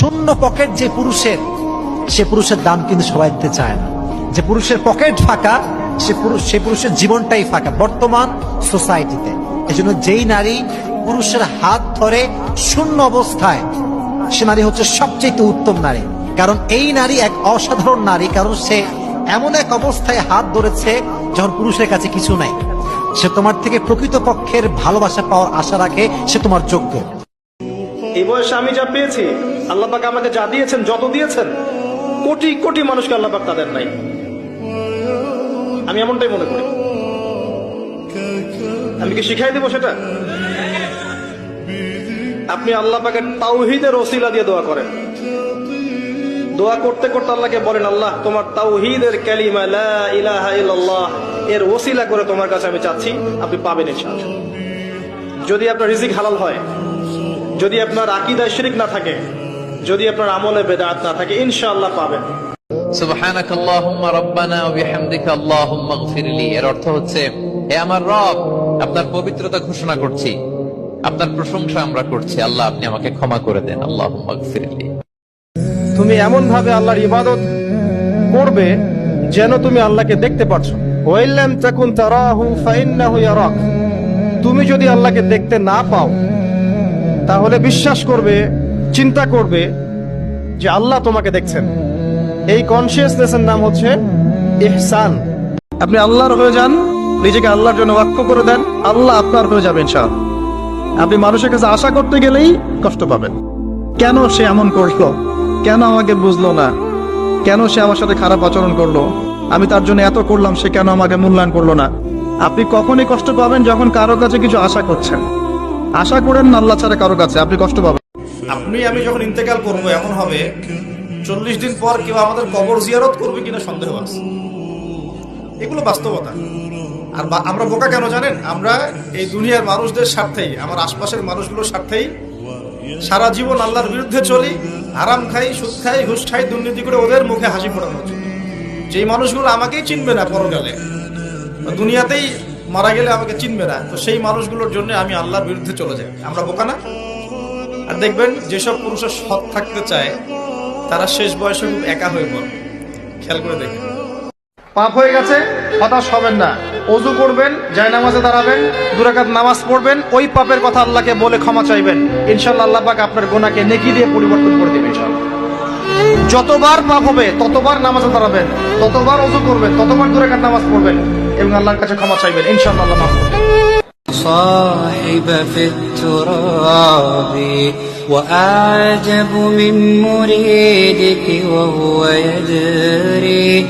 শূন্য পকেট যে পুরুষের, সে পুরুষের দাম কিন্তু সবাই দিতে চায় না। যে পুরুষের পকেট ফাঁকা, সে পুরুষ সে পুরুষের জীবনটাই ফাঁকা, বর্তমান সোসাইটিতে। এজন্য যেই নারী পুরুষের হাত ধরে শূন্য অবস্থায়, সে নারী হচ্ছে সবচেয়ে উত্তম নারী। কারণ এই নারী এক অসাধারণ নারী, কারণ সে এমন এক অবস্থায় হাত ধরেছে যখন পুরুষের কাছে কিছু নাই। সে তোমার থেকে প্রকৃত পক্ষের ভালোবাসা পাওয়ার আশা রাখে, সে তোমার যোগ্য। এই বয়সে আমি যা পেয়েছি, আল্লাহ পাক আমাকে যা দিয়েছেন, যত দিয়েছেন, কোটি কোটি মানুষকে আল্লাহ পাক তাদের নাই। আমি এমনটাই মনে করি। আমি কি শিখাই দেবো সেটা? আপনি আল্লাহ পাকের তাওহিদের ওসিলা দিয়ে দোয়া করেন। দোয়া করতে করতে আল্লাহকে বলেন, আল্লাহ, তোমার তাওহিদের কালিমা লা ইলাহা ইল্লাল্লাহ, এর ওসিলা করে তোমার কাছে আমি চাচ্ছি, আপনি পাবেন ইনশাআল্লাহ। যদি আপনার রিজিক হালাল হয় যদি আপনার আকিদায় শিরিক না থাকে যদি আপনার আমলে বেদাত না থাকে ইনশাআল্লাহ পাবেন। সুবহানাক আল্লাহুম্মা রাব্বানা ওয়া বিহামদিকা আল্লাহুম্মা ইগফিরলি এর অর্থ হচ্ছে হে আমার রব আপনার পবিত্রতা ঘোষণা করছি। আপনার প্রশংসা আমরা করছি। আল্লাহ আপনি আমাকে ক্ষমা করে দেন। আল্লাহুম্মা ইগফিরলি তুমি এমন ভাবে আল্লাহর ইবাদত করবে যেন তুমি আল্লাহকে দেখতে পারছ। ওয়াইল্লাম তাকুন তারাহু ফাইন্নাহু ইয়ারাক। তুমি যদি আল্লাহকে দেখতে না পাও তাহলে বিশ্বাস করবে, চিন্তা করবে যে আল্লাহ তোমাকে দেখছেন। এই কনসিয়াসনেসের নাম হচ্ছে ইহসান। আপনি আল্লাহর হয়ে যান, নিজেকে আল্লাহর জন্য ওয়াক্ফ করে দেন, আল্লাহ আপনার হয়ে যাবেন ইনশাআল্লাহ। আপনি মানুষের কাছে আশা করতে গেলেই কষ্ট পাবেন। কেন সে এমন করল? কেন আমাকে বুঝলো না? কেন সে আমার সাথে খারাপ আচরণ করল? আমি তার জন্য এত করলাম, সে কেন আমাকে মূল্যায়ন করল না? আপনি কখনই কষ্ট পাবেন যখন কারও কাছে কিছু আশা করছেন। আশা করেন আল্লাহ ছাড়া কারও কাছে। আপনি কষ্ট পাবেন। আপনি, আমি যখন ইন্তেকাল করব, এমন হবে, চল্লিশ দিন পর কেউ আমাদের কবর জিয়ারত করবে কিনা সন্দেহ আছে। এগুলো বাস্তবতা। আর আমরা বোকা কেন জানেন? আমরা এই দুনিয়ার মানুষদের স্বার্থেই, আমার আশপাশের মানুষগুলোর স্বার্থেই সারা জীবন আল্লাহর বিরুদ্ধে চলি আরাম খাই, সুদ খাই, ঘুষ খাই, দুর্নীতি করে ওদের মুখে হাসি ফোটানোর জন্য। যেই মানুষগুলো আমাকেই চিনবে না পরকালে দুনিয়াতেই মারা গেলে আমাকে চিনবে না। তো সেই মানুষগুলোর জন্য আমি আল্লাহর বিরুদ্ধে চলে যাই। আমরা বোকা না? আর দেখবেন, যেসব পুরুষের সৎ থাকতে চায়, তারা শেষ বয়সে খুব একা হয়ে পড়ে খেয়াল করে দেখেন। পাপ হয়ে গেছে, হতাশ হবেন না। অজু করবেন, জায়নামাজে দাঁড়াবেন, দুরাকাত নামাজ পড়বেন, ওই পাপের কথা আল্লাহকে বলে ক্ষমা চাইবেন। ইনশাল্লাহ আল্লাহ পাক আপনার গোনাকে নেকি দিয়ে পরিবর্তন করে দেবে ইনশাল্লাহ যতবার পাপ হবে ততবার নামাজে দাঁড়াবেন ততবার অজু করবেন ততবার দুরাকাত নামাজ পড়বেন এবং আল্লাহর কাছে ক্ষমা চাইবেন ইনশাল্লাহ আল্লাহ মাফ করবেন صاحب في التراب وأعجب من مريدك وهو يدري